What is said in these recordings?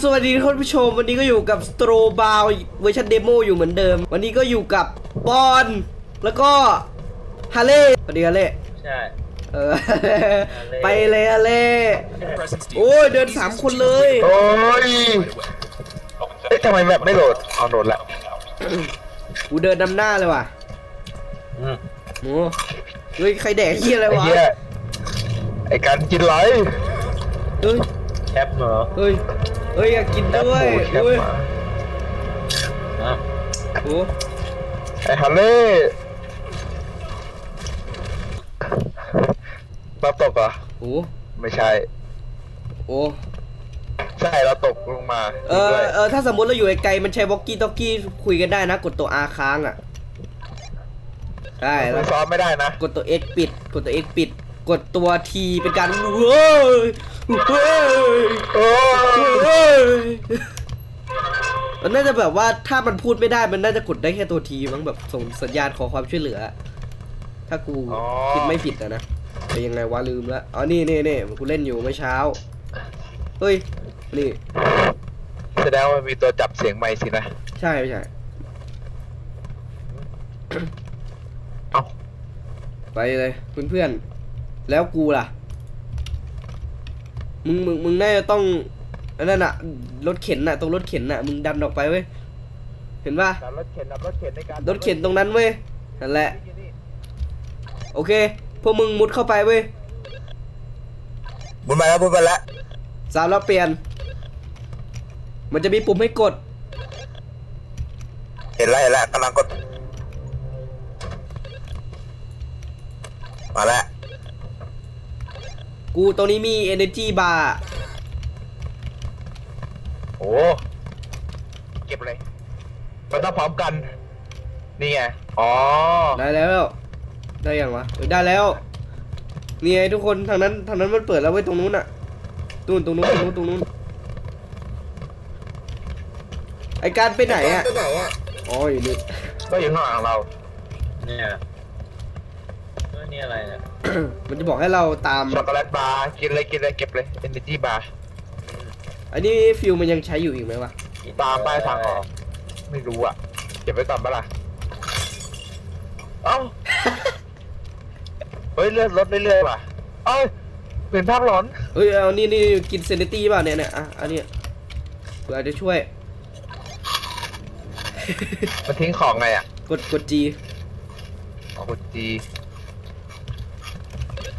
สวัสดีท่านผู้ชม วันนี้ก็อยู่กับสโตรบาวเวอร์ชันเดโมอยู่เหมือนเดิม วันนี้ก็อยู่กับบอลแล้วก็ฮาเล่สวัสดีฮาเล่ใช่ เออ ไปเลยฮาเล่โอ้ยเดินสามคนเลยโอ้ยเอ๊ะทำไมแบบไม่โหลดเอาโหลดละกูเดินนำหน้าเลยว่ะอืมโอ้เฮ้ยใครแดกเฮียอะไรไอ้วะเหี้ยไอ้การกินไรเฮ้ย แคปเหรอเฮ้ย เฮ้ยอยากกินด้วยแคปหมูเฮ้ยแคปหมาอะโอ้ไอ้ฮันเล่เราตกเหรอโหไม่ใช่ โอ้ใช่เราตกลงมาเออด้วยเออถ้าสมมติเราอยู่ไกลๆมันใช้วอกกี้ต็อกกี้คุยกันได้นะ กดตัว R ค้างอะ ได้แล้มัวนซ้อมไม่ได้นะ กดตัว X ปิด กดตัว X ปิด กดตัว T เป็นการเว้ย เว้ยโอ้เว้ยมันน่าจะแบบว่าถ้ามันพูดไม่ได้มันน่าจะกดได้แค่ตัว T มั้งแบบส่งสัญญาณขอความช่วยเหลือ ถ้ากูคิดไม่ผิดอะนะแต่ยังไงวะลืมแล้วอ๋อนี่นี่นี่กูเล่นอยู่เมื่อเช้าเฮ้ยนี่แสดงว่ามีตัวจับเสียงไมค์สินะ ใช่ไม่ใช่เอ้า ไปเลยเพื่อนๆแล้วกูล่ะ มึงมึงมึงน่าจะต้องอันนั่นอะรถเข็นอะตรงรถเข็นอะมึงดันออกไปเว้ยเห็นป่ะดับรถเข็นดับรถเข็นในการรถเข็นตรงนั้นเว้ยนั่นแหละ โอเค พวกมึงมุดเข้าไปเว้ยบุญมาแล้วบุญมาแล้วสามแล้วเปลี่ยน มันจะมีปุ่มให้กด เห็นแล้วเห็นแล้วกำลังกด มาแล้ว กูตรงนี้มี energy bar โอ้เก็บเลยมันต้องพร้อมกัน นี่ไง อ๋อ ได้แล้ว ได้ยังวะเออได้แล้วนี่ไงทุกคนทางนั้นทางนั้นมันเปิดแล้วเว้ยตรงนู้นอะตูนตรงนู้นตรงนู้นตรงนู้นไอการไปไหนอะอ๋ออยู่นี่ก็อยู่ข้างหลังเรา เนี่ยเออนี่อะไรเนี่ย มันจะบอกให้เราตาม ช็อกโกแลตบาร์กินเลยกินเลยเก็บเลย energy bar อันนี้ฟิลมันยังใช้อยู่อีกไหมวะ ตามป้ายทางออกไม่รู้อะเก็บไว้ก่อนปะล่ะเอ้าเฮ้ยเลื่อนรถเรื่อยๆว่ะเอ้ยเปลี่ยนภาพหลอนเฮ้ยเอานี่นี่กินเซนิตี้ป่ะเนี่ยเนี่ยอะอันเนี้ยเผื่ออาจจะช่วย มันทิ้งของไงอะ กดกด G เอากดจี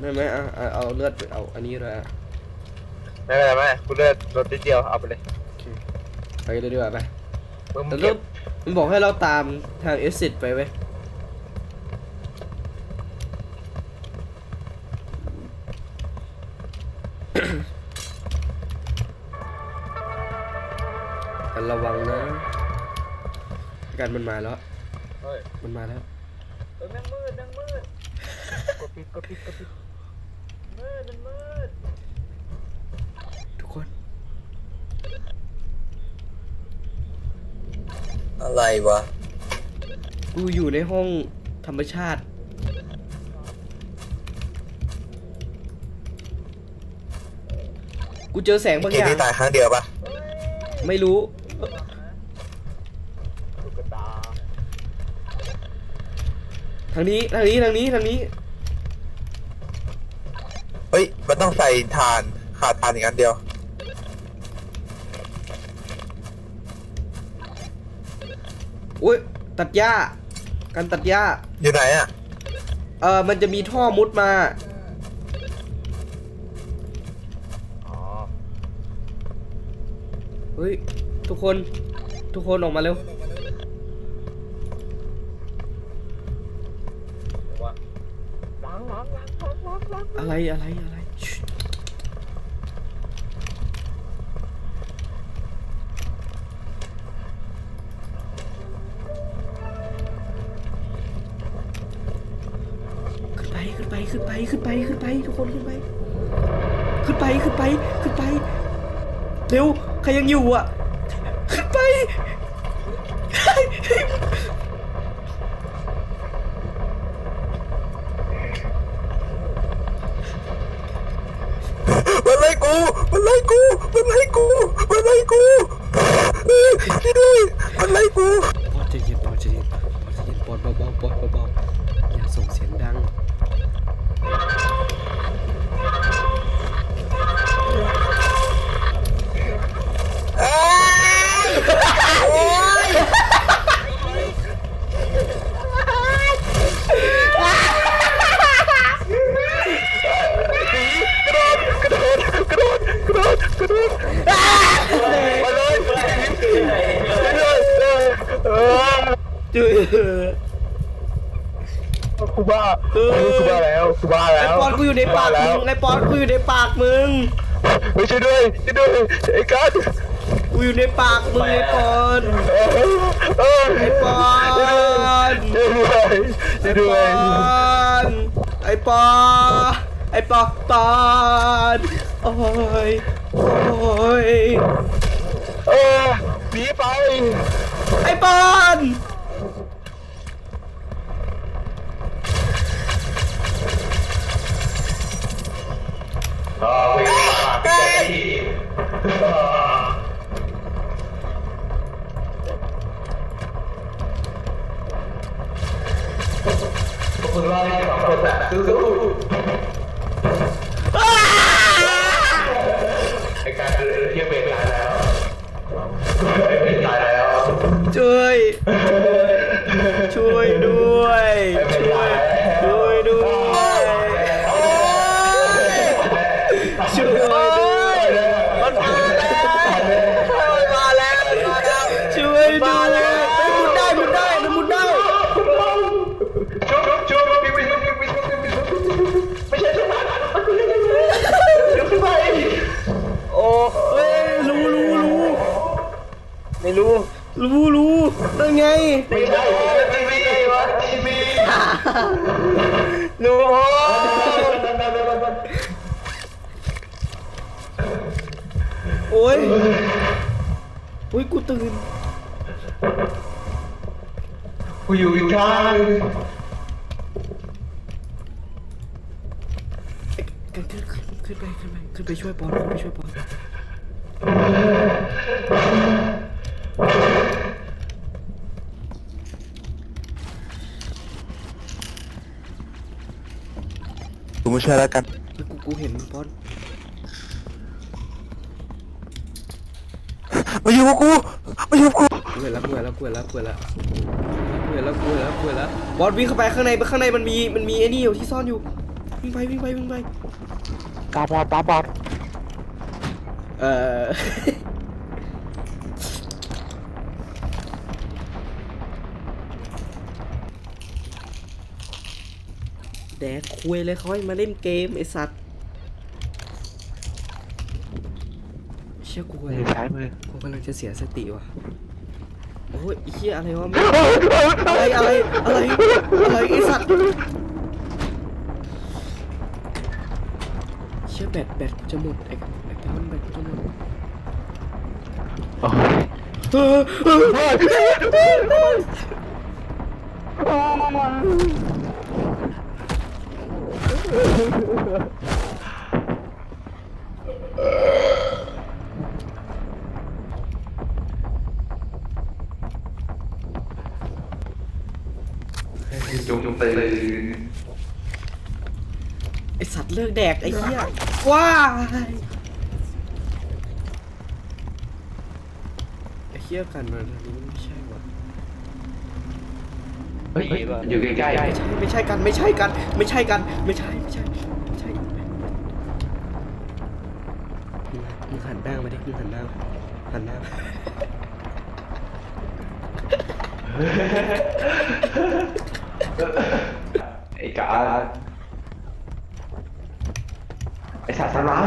ได้ไหมอะอะเอาเลือดไปเอาอันนี้เลยอะไม่เป็นไรไม่เป็นไรกูเลื่อนรถนิดเดียวเอาไปเลยไปเลยดีกว่าไปมึงแต่รเก็ถบมันบอกให้เราตามทางเอซิดไปเว้ยกันระวังนะกันมันมาแล้ว เฮ้ยมันมาแล้วเออแม่งมืดแม่งมืดกดปิดกดปิดกดปิด มืดมันมืดทุกคน อะไรวะ กูอยู่ในห้องธรรมชาติ กูเจอแสงบางเกอมย่างนี้ตายครั้งเดียวปะไม่รู้ ตุ๊กตาทางนี้ ทางนี้ ทางนี้ ทางนี้เฮ้ย มันต้องใส่ฐานขาดฐานอีกอันเดียว อุ้ยตัดหญ้าการตัดหญ้า อยู่ไหนอะ เออมันจะมีท่อมุดมา อ๋อ เฮ้ย ทุกคน ทุกคนออกมาเร็ว ว่าล้างล้างล้างล้างล้างล้างอะไรอะไรอะไร ขึ้นไปขึ้นไปขึ้นไป เร็วใครยังอยู่อะ ขึ้นไปมันไม่ล่กูมันไล่กูมันไล่กูมันไล่กูเฮ้ยช่วยด้วยมันไล่กูปอดใจเย็นปอดใจเย็นปอดใจเย็นปอดเบาๆปอดเบา กูบ้ากูบ้าแล้วกูบ้าไอแล้วปอนกูอยู่ในปากมึงไอปอนกูอยู่ในปากมึงไม่ช่วยด้วยช่วยด้วยไอ้กัสกูอยู่ในปากมึงไอปอนเออไอปอนช่วยด้วยช่วยด้ปวยอนไอปอนไอปอนปอนโอ้ยโอ้ยเออหนีไปไอป รู้โอ้ยโอ้ยกูตื่น กูอยู่อีกทางขึ้นขึ้นขึ้นไปขึ้นไปขึ้นไปช่วยปอนขึ้นไปช่วยปอน ไม่ช่วยแล้วกันแล้วกูกูเห็นปอนมาอยู่กับกูมาอยู่กับกูกูเห็นแล้วกูเห็นแล้วกูเห็นแล้วกูเห็นแล้วกูเห็นแล้วกูเห็นแล้วกูเห็นแล้วบอสวิ่งเข้าไปข้างในข้างในมันมีมันมีไอ้นี่อยู่ที่ซ่อนอยู่วิ่งไปวิ่งไปวิ่งไปตาบอดตาบอดเอ่อ แดกคุยเลยเขาให้มาเล่นเกมไอสัตว์เชื่อกูมืเลอยซ้ายมือกูกำลังจะเสียสติว่ะโอ้ยไอ้เหี้ยอะไรวะมึงอะไรอะไรอะไรอะไรไอสัตว์เชื่อแบตแบตกูจะหมดไอ้ไอ้ปอนแบตกูจะหมดโอ้ยเออเออ จุ่มตื่นไอสัตว์เลิกแดกไอ้เหี้ยว้ายไอ้เหี้ยกันมันอันนี้ไม่ใช่ ว่ะเฮ้ยอยู่ใกล้ไม่ใช่ไม่ใช่กันไม่ใช่กันไม่ใช่กันไม่ใช่ไม่ใช่ไม่ใช่มึงหันหน้ามาดิมึงหันหน้ามาหันหน้ามาๆไอ้การไอ้สัตว์สาระ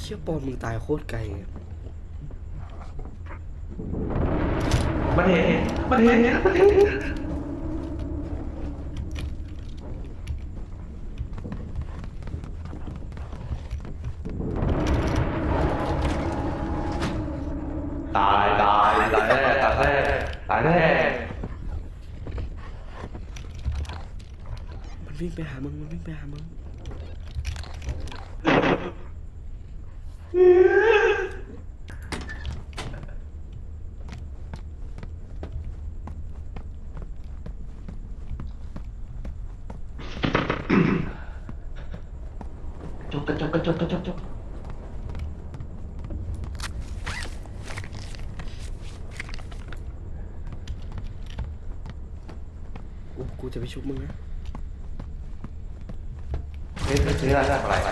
เชี่ยปอนมึงตายโคตรไกลอะ มันเห็นมันเห็นมันเห็นตายตายตายแน่ตายแน่ตายแน่มันมันวิ่งไปหามึงมันวิ่งไปหามึง จ กกระจกกระจกกระจกจกกูกูจะไปชุบมึงนะเฮ้ยซื้ออะไรอะไร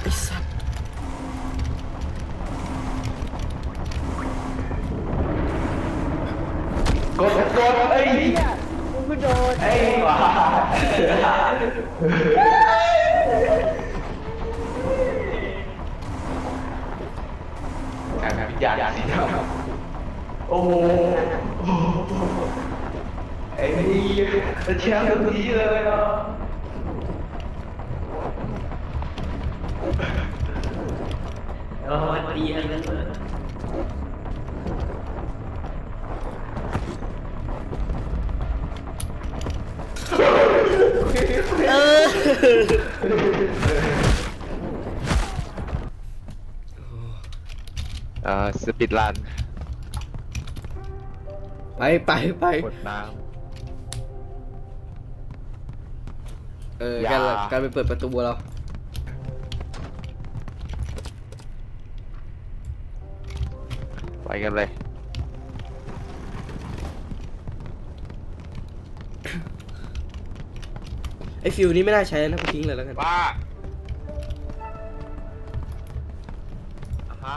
ไอ้สัตว์กดกดไอ้เหี้ยกูก็โดนไอ้หว่า การวิญญาณสีดำโอ้โหไอ้นี่เป็นแชมป์ทุกทีเลยอะโอ้ยดีอะไรกันเลย เอ่อสปิดรันไปไปไปกดน้ำ เอออย่า การการไปเปิดประตูเรา ไปกันเลย ไอ้ฟิวนี้ไม่น่าใช้นะกูทิ้งเลยแล้วกันว่าอะฮะ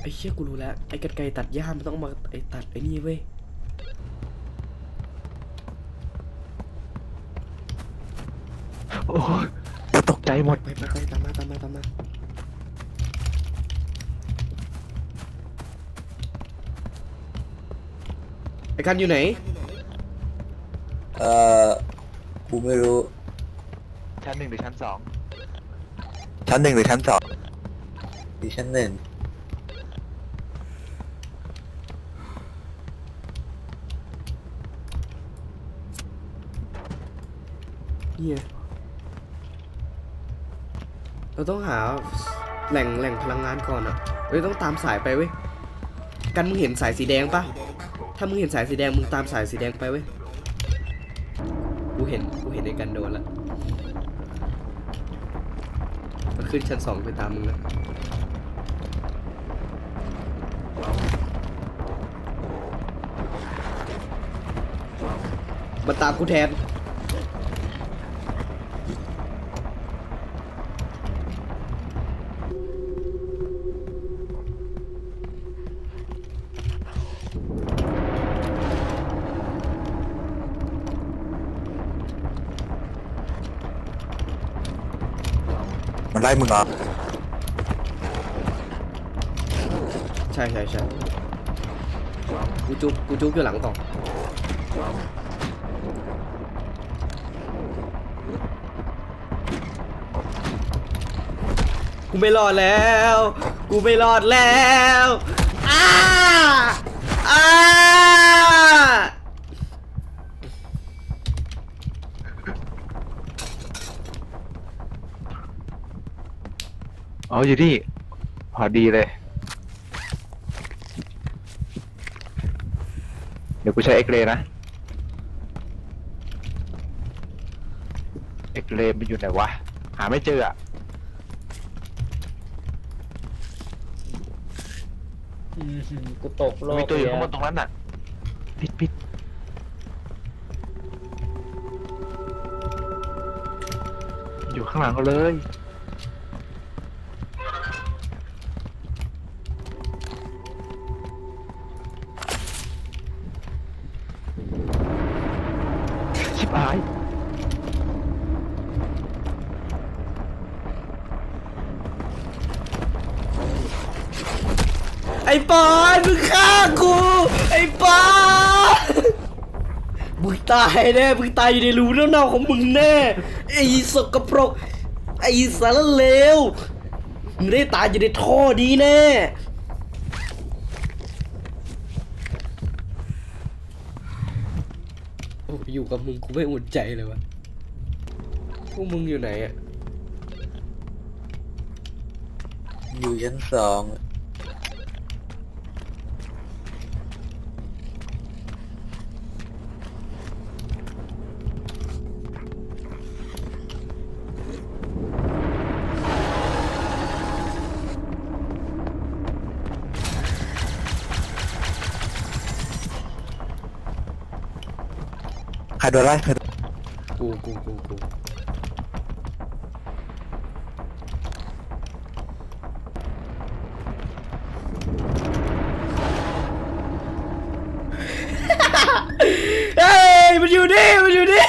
ไอ้เชี่ยกูรู้แล้ว ไอ้กรรไกรตัดหญ้ามันต้องมาไอ้ตัดไอ้นี่เว้ยโอ้ยตกใจหมด ไปไปไปตามมาตามมาตามมา ไอ้กันอยู่ไหน เอ่อกูไม่รู้ ชั้นหนึ่งหรือชั้นสองชั้นหนึ่งหรือชั้นสองดิชั้นหนึ่งเนี่ยเราต้องหาแหล่งแหล่งพลังงานก่อนอะเฮ้ยต้องตามสายไปเว้ย กันมึงเห็นสายสีแดงปะ ถ้ามึงเห็นสายสีแดงมึงตามสายสีแดงไปเว้ย กูเห็น กูเห็นไอ้กันโดนละมันขึ้นชั้นสองไปตามมึงนะมาตามกูแทน ล่มึงเหรอใช่ใช่ใช่กูจุกกูจุกอยู่หลังกล่องกูไม่รอดแล้ว กูไม่รอดแล้วอ้าอ้า อ๋ออยู่นี่พอดีเลย เดี๋ยวกูใช้เอ็กเรย์นะ เอ็กเรย์มันอยู่ไหนวะ หาไม่เจออะกูตกโลมีกตัวอยู่เลข้างบยนตรงนั้นน่ะปิดปิดอยู่ข้างหลังเขาเลย ตายแน่มึงตายอยู่ในรูเน่าๆของมึงแน่ไอ้สกปรกไอ้สารเลวมึงได้ตายอยู่ในท่อดีแน่โอ้อยู่กับมึงกูไม่อุ่นใจเลยวะพวกมึงอยู่ไหนอะอยู่ชั้นสอง ใครโดนไล่ใครโดนกูกูกูกูเฮ้ยมันอยู่นี่มันอยู่นี่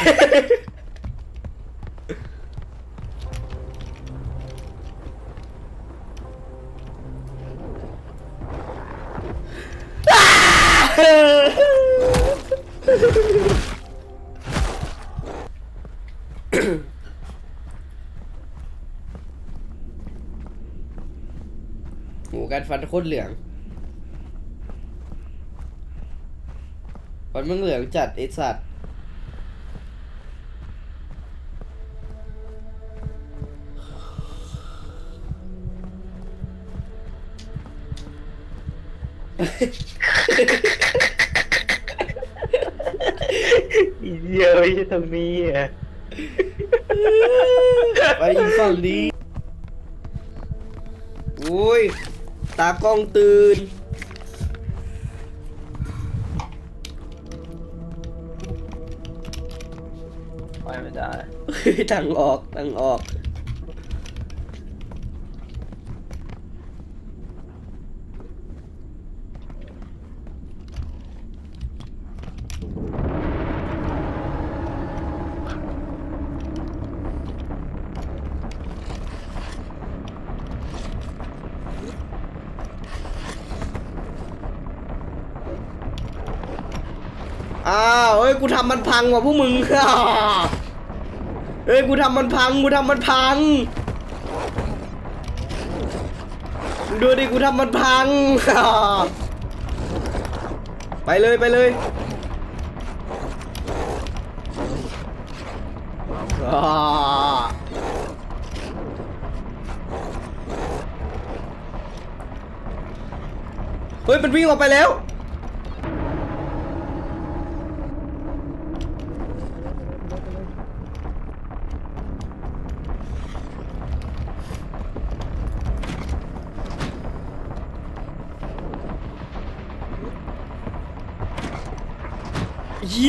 ฟันโคตรเหลือง ฟันมึงเหลืองจัดไอสัตว์เหี้ยไม่ใช่ตรงนี้อะไปอีกฝั่งนี้ โอ้ย ตากล้องตื่น ไปไม่ได้เฮ้ยทางออกทางออก อ้าวเฮ้ยกูทำมันพังว่ะพวกมึงเฮ้ยกูทำมันพังกูทำมันพังดูดิกูทำมันพังไปเลยไปเลยเฮ้ยมันวิ่งออกไปแล้ว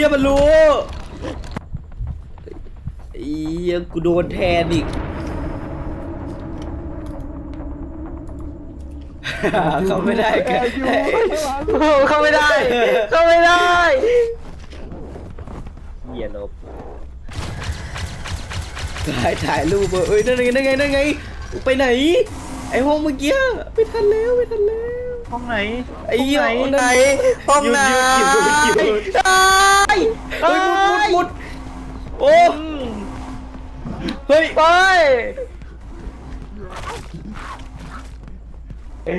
เยี่ยมันรู้เยี่ยกูโดนแทนอีก เขาไม่ได้กันเข้าไม่ได้ เข้าไม่ได้เหี้ยลบถ่ายถ่ายรูปเออเอ้ยนั่นไงนั่นไงนั่นไง ไปไหน ไอห้องเมื่อกี้ไม่ทันแล้วไม่ทันแล้วห้องไหนไอ้เหี้ยห้องไหนห้องไหน หยุดหยุดหยุดหยุดหยุดได้เฮ้ยมุดมุดมุดโอ้เฮ้ยไปเอ้ย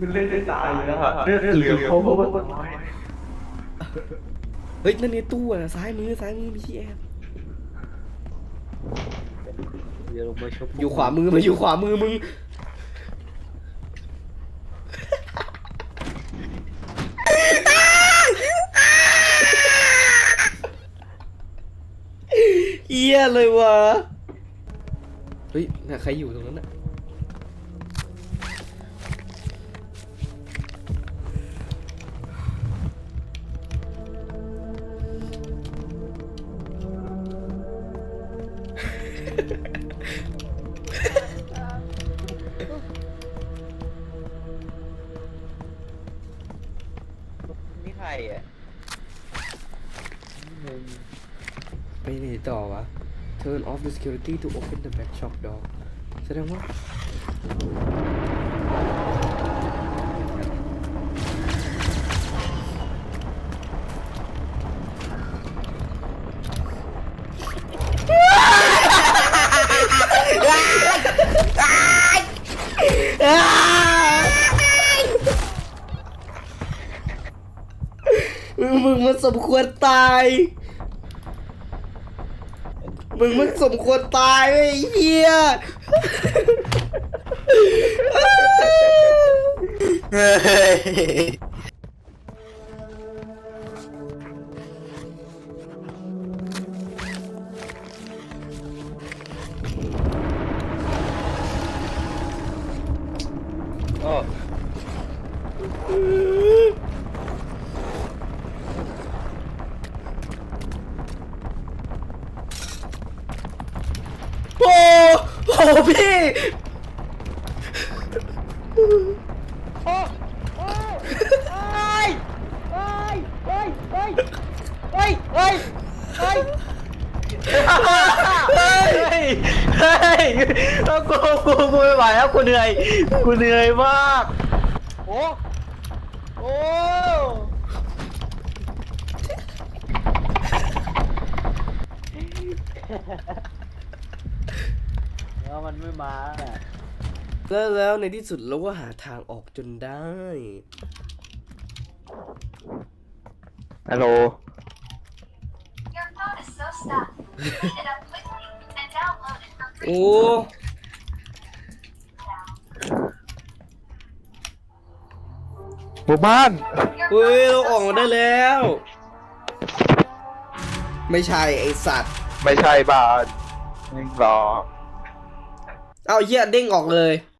มันเล่นได้ตายเลยนะเรื่องเหลือเขาเพราะว่าต้นไม้เฮ้ยนั่นไงตู้อะซ้ายมือซ้ายมือมีที่แอบเดี๋ยวลงมาชมอยู่ขวามือมาอยู่ขวามือมึง เอี้ยเลยวะเฮ้ยน่ะใครอยู่ตรงนั้นน่ะ the security to open the back shop door แสดงว่ามึงมันสมควรตาย มึงมันสมควรตายไอ้เฮียเฮ้ย โหพี่เฮ้ยเฮ้ยเอากูกูกูไม่ไหวแล้วกูเหนื่อยกูเหนื่อยมากโอ้โอ้แล้ว มันไม่มาอะแล้วแล้วในที่สุดเราก็หาทางออกจนได้ ฮัลโหล Your phone is so stuck. Pick it up quickly and download it for free. โอ้หมู่บ้านเฮ้ยเราออกมาได้แล้ว ไม่ใช่ไอสัตว์ ไม่ใช่บ้านหรอ เอาเหี้ยเด้งออกเลย